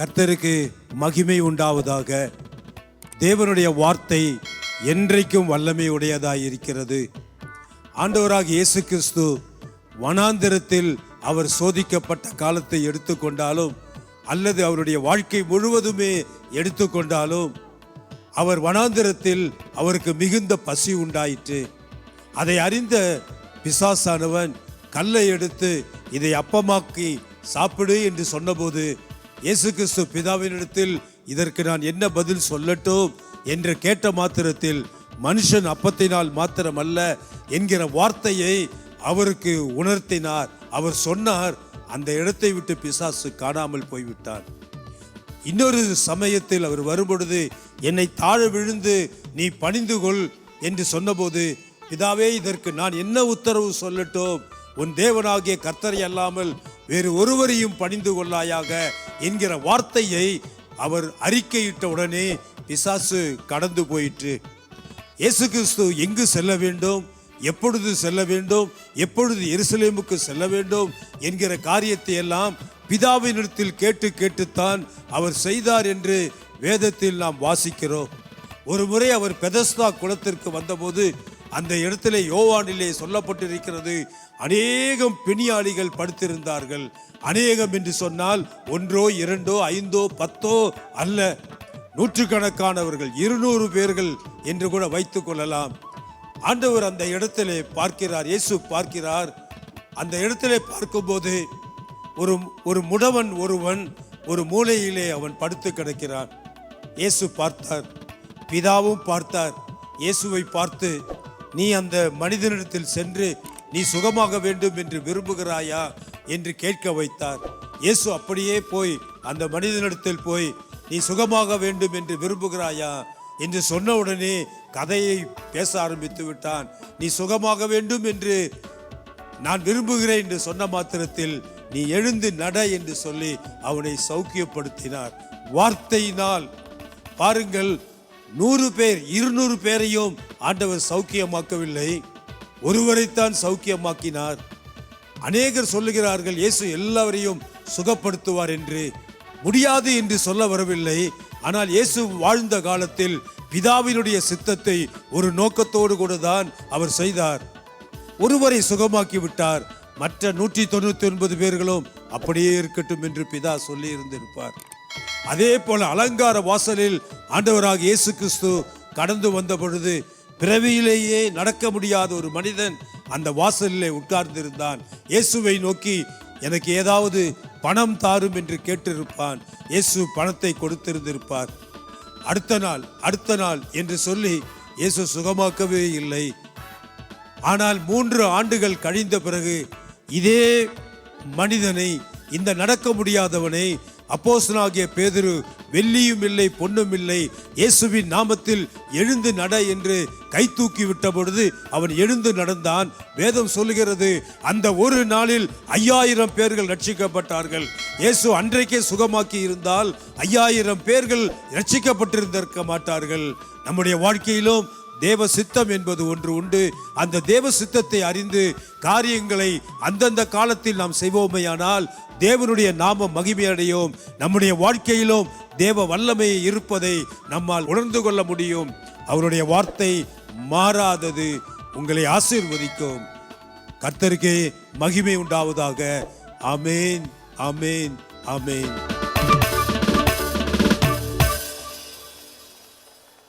கர்த்தருக்கு மகிமை உண்டாவதாக. தேவனுடைய வார்த்தை என்றைக்கும் வல்லமை உடையதாய் இருக்கிறது. ஆண்டவராக இயேசு கிறிஸ்து வனாந்திரத்தில் அவர் சோதிக்கப்பட்ட காலத்தை எடுத்துக்கொண்டாலும் அல்லது அவருடைய வாழ்க்கை முழுவதுமே எடுத்துக்கொண்டாலும் அவர் வனாந்திரத்தில் அவருக்கு மிகுந்த பசி உண்டாயிற்று. அதை அறிந்த பிசாசானவன் கல்லை எடுத்து இதை அப்பமாக்கி சாப்பிடு என்று சொன்னபோது இயேசு கிறிஸ்து பிதாவினிடத்தில் இதற்கு நான் என்ன பதில் சொல்லட்டும் என்று கேட்ட மாத்திரத்தில் மனுஷன் அப்பத்தினால் மாத்திரமல்ல என்கிற வார்த்தையை அவருக்கு உணர்த்தினார். அவர் சொன்னார் அந்த இடத்தை விட்டு பிசாசு காணாமல் போய்விட்டார். இன்னொரு சமயத்தில் அவர் வரும்பொழுது என்னை தாழ விழுந்து நீ பணிந்து கொள் என்று சொன்னபோது பிதாவே இதற்கு நான் என்ன உத்தரவு சொல்லட்டும்? உன் தேவனாகிய கர்த்தரை அல்லாமல் வேறு ஒருவரையும் பணிந்து கொள்ளாயாக என்கிற வார்த்தையை அவர் அறிக்கையிட்ட உடனே பிசாசு கடந்து போயிற்று. இயேசு கிறிஸ்து எங்கு செல்ல வேண்டும்? எப்பொழுது செல்ல வேண்டும்? எப்பொழுது எருசலேமுக்கு செல்ல வேண்டும்? என்கிற காரியத்தை எல்லாம் பிதாவினிடத்தில் கேட்டு கேட்டுத்தான் அவர் செய்தார் என்று வேதத்தில் நாம் வாசிக்கிறோம். ஒரு முறை அவர் பெதஸ்தா குளத்திற்கு வந்தபோது அந்த இடத்துல யோவானிலே சொல்லப்பட்டிருக்கிறது அநேகம் பிணியாளிகள் படுத்திருந்தார்கள். அநேகம் என்று சொன்னால் ஒன்றோ இரண்டோ ஐந்தோ பத்தோ அல்ல. நூற்றுக்கணக்கானவர்கள் இருநூறு பேர்கள் என்று கூட வைத்து கொள்ளலாம். ஆண்டவர் அந்த இடத்திலே பார்க்கிறார் இயேசு பார்க்கிறார். அந்த இடத்திலே பார்க்கும்போது ஒரு ஒரு முடவன் ஒருவன் ஒரு மூலையிலே அவன் படுத்து கிடக்கிறான். இயேசு பார்த்தார் பிதாவும் பார்த்தார். இயேசுவை பார்த்து நீ அந்த மனிதனிடத்தில் சென்று நீ சுகமாக வேண்டும் என்று விரும்புகிறாயா என்று கேட்க வைத்தார். இயேசு அப்படியே போய் அந்த மனிதனிடத்தில் போய் நீ சுகமாக வேண்டும் என்று விரும்புகிறாயா? என்று சொன்ன உடனே கதையை பேச ஆரம்பித்து விட்டான். நீ சுகமாக வேண்டும் என்று நான் விரும்புகிறேன் என்று சொன்ன மாத்திரத்தில் நீ எழுந்து நட என்று சொல்லி அவனை சௌக்கியப்படுத்தினார். வார்த்தையினால் பாருங்கள் நூறு பேர் இருநூறு பேரையும் ஆண்டவர் சௌக்கியமாக்கவில்லை. ஒருவரைத்தான் சௌக்கியமாக்கினார். அநேகர் சொல்லுகிறார்கள் இயேசு எல்லாவரையும் சுகப்படுத்துவார் என்று. முடியாது என்று சொல்ல வரவில்லை. ஆனால் இயேசு வாழ்ந்த காலத்தில் பிதாவினுடைய சித்தத்தை ஒரு நோக்கத்தோடு கூட தான் அவர் செய்தார். ஒருவரை சுகமாக்கி விட்டார் மற்ற நூற்றி தொண்ணூத்தி ஒன்பது பேர்களும் அப்படியே இருக்கட்டும் என்று பிதா சொல்லி இருந்திருப்பார் அதே போல அலங்கார வாசலில் ஆண்டவராக இயேசு கிறிஸ்து கடந்து வந்த பொழுது பிறவியிலேயே நடக்க முடியாத ஒரு மனிதன் அந்த வாசலிலே உட்கார்ந்திருந்தான். இயேசுவை நோக்கி எனக்கு ஏதாவது பணம் தாரும் என்று கேட்டிருப்பான். இயேசு பணத்தை கொடுத்திருந்திருப்பார். அடுத்த நாள் அடுத்த நாள் என்று சொல்லி இயேசு சுகமாக்கவே இல்லை. ஆனால் மூன்று ஆண்டுகள் கழிந்த பிறகு இதே மனிதனை இந்த நடக்க முடியாதவனை அப்போசனாகிய பேதுரு வெள்ளியும் இல்லை பொன்னும் இல்லை. இயேசுவின் நாமத்தில் எழுந்து நட என்று கை தூக்கி விட்ட பொழுது அவன் எழுந்து நடந்தான். வேதம் சொல்லுகிறது அந்த ஒரு நாளில் ஐயாயிரம் பேர்கள் ரட்சிக்கப்பட்டார்கள் இயேசு அன்றைக்கே சுகமாக்கி இருந்தால் ஐயாயிரம் பேர்கள் ரட்சிக்கப்பட்டிருந்திருக்க மாட்டார்கள். நம்முடைய வாழ்க்கையிலும் தேவ சித்தம் என்பது ஒன்று உண்டு. அந்த தேவ சித்தத்தை அறிந்து காரியங்களை அந்தந்த காலத்தில் நாம் செய்வோமேயானால் தேவனுடைய நாமம் மகிமையடையும். நம்முடைய வாழ்க்கையிலும் தேவ வல்லமை இருப்பதை நம்மால் உணர்ந்து கொள்ள முடியும். அவருடைய வார்த்தை மாறாதது. உங்களை ஆசீர்வதிக்கும். கர்த்தருக்கே மகிமை உண்டாவதாக. அமேன் அமேன் அமேன்